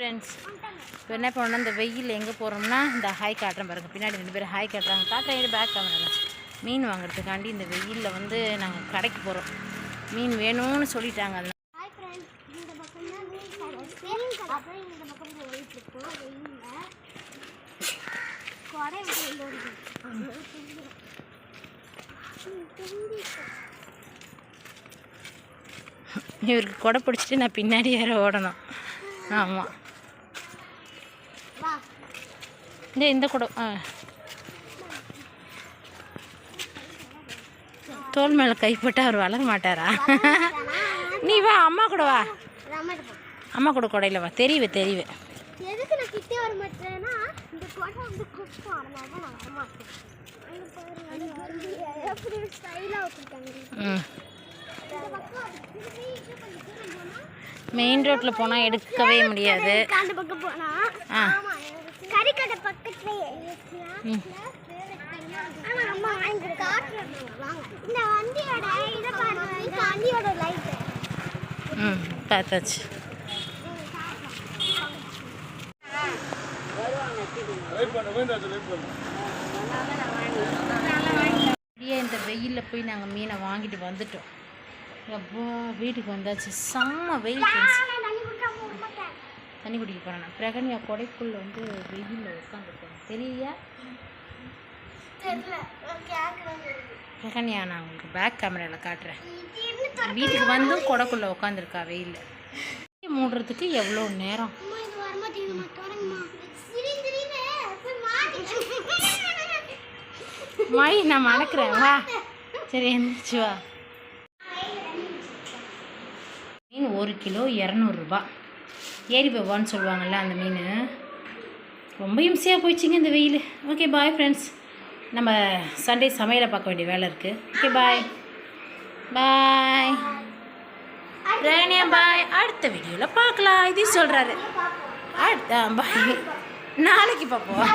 Friends இப்போ என்ன பண்ணோம் இந்த வெயில் எங்கே போகிறோம்னா இந்த ஹாய் காட்டுறேன் பாருங்க. பின்னாடி ரெண்டு பேரும் ஹாய் காட்டுறாங்க. காட்டுறேன் பேக் கேமரா மீன் வாங்குறதுக்காண்டி இந்த வெயிலில் வந்து நாங்கள் கடைக்கு போகிறோம் மீன் வேணும்னு சொல்லிட்டாங்க. ஓடுது இவருக்கு கொடை பிடிச்சிட்டு நான் பின்னாடி வேற ஓடணும். ஆமாம் இந்த இந்த குடை. ஆ. தோல் மேலே கைப்பட்டு அவர் வளர மாட்டாரா? நீ வா அம்மா கூட வா. அம்மா கூட கொடையில் வா. தெரியுவே தெரியுவே மெயின் ரோட்டில் போனால் எடுக்கவே முடியாது. ஆ. ஆமா கறிக்கடை பக்கத்துலயே ம். ஆனா அம்மா வாங்கி காட்டுறேன் இந்த வண்டியோட இதை பாருங்க இந்த வண்டியோட லைட் ம் பார்த்தாச்சு. இந்த வெயிலில் போய் நாங்கள் மீனை வாங்கிட்டு வந்துட்டோம். அப்பா வீட்டுக்கு வந்தாச்சு. செம்ம வெயில் தண்ணி குடிக்க போகிறேன் பிரகன்யா கொடைக்குள்ள வந்து வெயிலில் உட்காந்துருக்கேன் தெரியலையா? பிரகன்யா நான் உங்களுக்கு பேக் கேமராவில் காட்டுறேன். வீட்டுக்கு வந்தும் கொடைக்குள்ளே உட்காந்துருக்கா வெயிலில். மூடுறதுக்கு எவ்வளோ நேரம்? மை நான் மணக்கிறேன். வா. சரி எந்திரிச்சு வா. மீன் ஒரு கிலோ இரநூறுபா ஏரி பவான்னு சொல்லுவாங்கள்ல அந்த மீன். ரொம்ப இம்சையாக போயிடுச்சுங்க இந்த வெயில். ஓகே பாய் ஃப்ரெண்ட்ஸ் நம்ம சண்டே சமையலை பார்க்க வேண்டிய வேலை இருக்குது ஓகே பாய் பாய் ரேனியா பாய் அடுத்த வீடியோவில் பார்க்கலாம். இதையும் சொல்கிறாரு அடுத்த பாய் நாளைக்கு பார்ப்போம்.